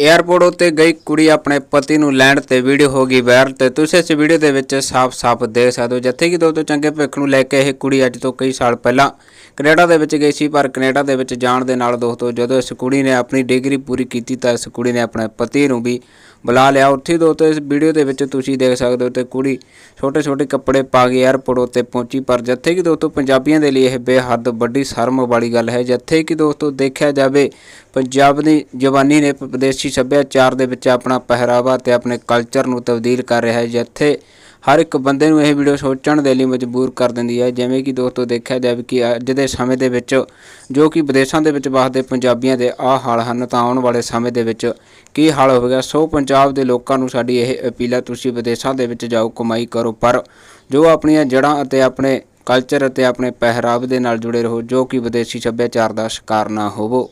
Airport ਉੱਤੇ ਗਈ ਕੁੜੀ ਆਪਣੇ ਪਤੀ ਨੂੰ ਲੈਣ ਤੇ ਵੀਡੀਓ ਹੋ ਗਈ ਵਾਇਰਲ ਤੇ ਤੁਸੀਂ ਇਸ ਵੀਡੀਓ ਦੇ ਵਿੱਚ ਸਾਫ਼-ਸਾਫ਼ ਦੇਖ ਸਕਦੇ ਹੋ, ਜਿੱਥੇ ਕਿ ਦੋਸਤੋ ਚੰਗੇ ਭਵਿੱਖ ਨੂੰ ਲੈ ਕੇ ਇਹ ਕੁੜੀ ਅੱਜ ਤੋਂ ਕਈ ਸਾਲ ਪਹਿਲਾਂ ਕੈਨੇਡਾ ਦੇ ਵਿੱਚ ਗਈ ਸੀ, ਪਰ ਕੈਨੇਡਾ ਦੇ ਵਿੱਚ ਜਾਣ ਦੇ ਨਾਲ ਦੋਸਤੋ ਜਦੋਂ ਇਸ ਕੁੜੀ ਨੇ ਆਪਣੀ ਡਿਗਰੀ ਪੂਰੀ ਕੀਤੀ ਤਾਂ ਇਸ ਕੁੜੀ ਨੇ ਆਪਣੇ ਪਤੀ ਨੂੰ ਵੀ ਬੁਲਾ ਲਿਆ। ਉੱਥੇ ਦੋਸਤੋ ਇਸ ਵੀਡੀਓ ਦੇ ਵਿੱਚ ਤੁਸੀਂ ਦੇਖ ਸਕਦੇ ਹੋ ਤੇ ਕੁੜੀ ਛੋਟੇ-ਛੋਟੇ ਕੱਪੜੇ ਪਾ ਕੇ ਏਅਰਪੋਰਟ ਉੱਤੇ ਪਹੁੰਚੀ, ਪਰ ਜਿੱਥੇ ਕਿ ਦੋਸਤੋ ਪੰਜਾਬੀਆਂ ਦੇ ਲਈ ਇਹ ਬੇਹੱਦ ਵੱਡੀ ਸ਼ਰਮ ਵਾਲੀ ਗੱਲ ਹੈ। ਜਿੱਥੇ ਕਿ ਦੋਸਤੋ ਦੇਖਿਆ ਜਾਵੇ ਪੰਜਾਬ ਦੀ ਜਵਾਨੀ ਨੇ ਵਿਦੇਸ਼ੀ ਸੱਭਿਆਚਾਰ ਦੇ ਵਿੱਚ ਆਪਣਾ ਪਹਿਰਾਵਾ ਤੇ ਆਪਣੇ ਕਲਚਰ ਨੂੰ ਤਬਦੀਲ ਕਰ ਰਿਹਾ ਹੈ, ਜਿੱਥੇ ਹਰ ਇੱਕ ਬੰਦੇ ਨੂੰ ਇਹ ਵੀਡੀਓ ਸੋਚਣ ਦੇ ਲਈ ਮਜਬੂਰ ਕਰ ਦਿੰਦੀ ਹੈ। ਜਿਵੇਂ ਕਿ ਦੋਸਤੋ ਦੇਖਿਆ ਜਾਵੇ ਕਿ ਅੱਜ ਦੇ ਸਮੇਂ ਦੇ ਵਿੱਚ ਜੋ ਕਿ ਵਿਦੇਸ਼ਾਂ ਦੇ ਵਿੱਚ ਵਸਦੇ ਪੰਜਾਬੀਆਂ ਦੇ ਆ ਹਾਲ ਹਨ, ਤਾਂ ਆਉਣ ਵਾਲੇ ਸਮੇਂ ਦੇ ਵਿੱਚ ਕੀ ਹਾਲ ਹੋਵੇਗਾ? ਸੋ ਪੰਜਾਬ ਦੇ ਲੋਕਾਂ ਨੂੰ ਸਾਡੀ ਇਹ ਅਪੀਲ ਹੈ, ਤੁਸੀਂ ਵਿਦੇਸ਼ਾਂ ਦੇ ਵਿੱਚ ਜਾਓ, ਕਮਾਈ ਕਰੋ, ਪਰ ਜੋ ਆਪਣੀਆਂ ਜੜ੍ਹਾਂ ਅਤੇ ਆਪਣੇ ਕਲਚਰ ਅਤੇ ਆਪਣੇ ਪਹਿਰਾਵੇ ਦੇ ਨਾਲ ਜੁੜੇ ਰਹੋ, ਜੋ ਕਿ ਵਿਦੇਸ਼ੀ ਸੱਭਿਆਚਾਰ ਦਾ ਸ਼ਿਕਾਰ ਨਾ ਹੋਵੋ।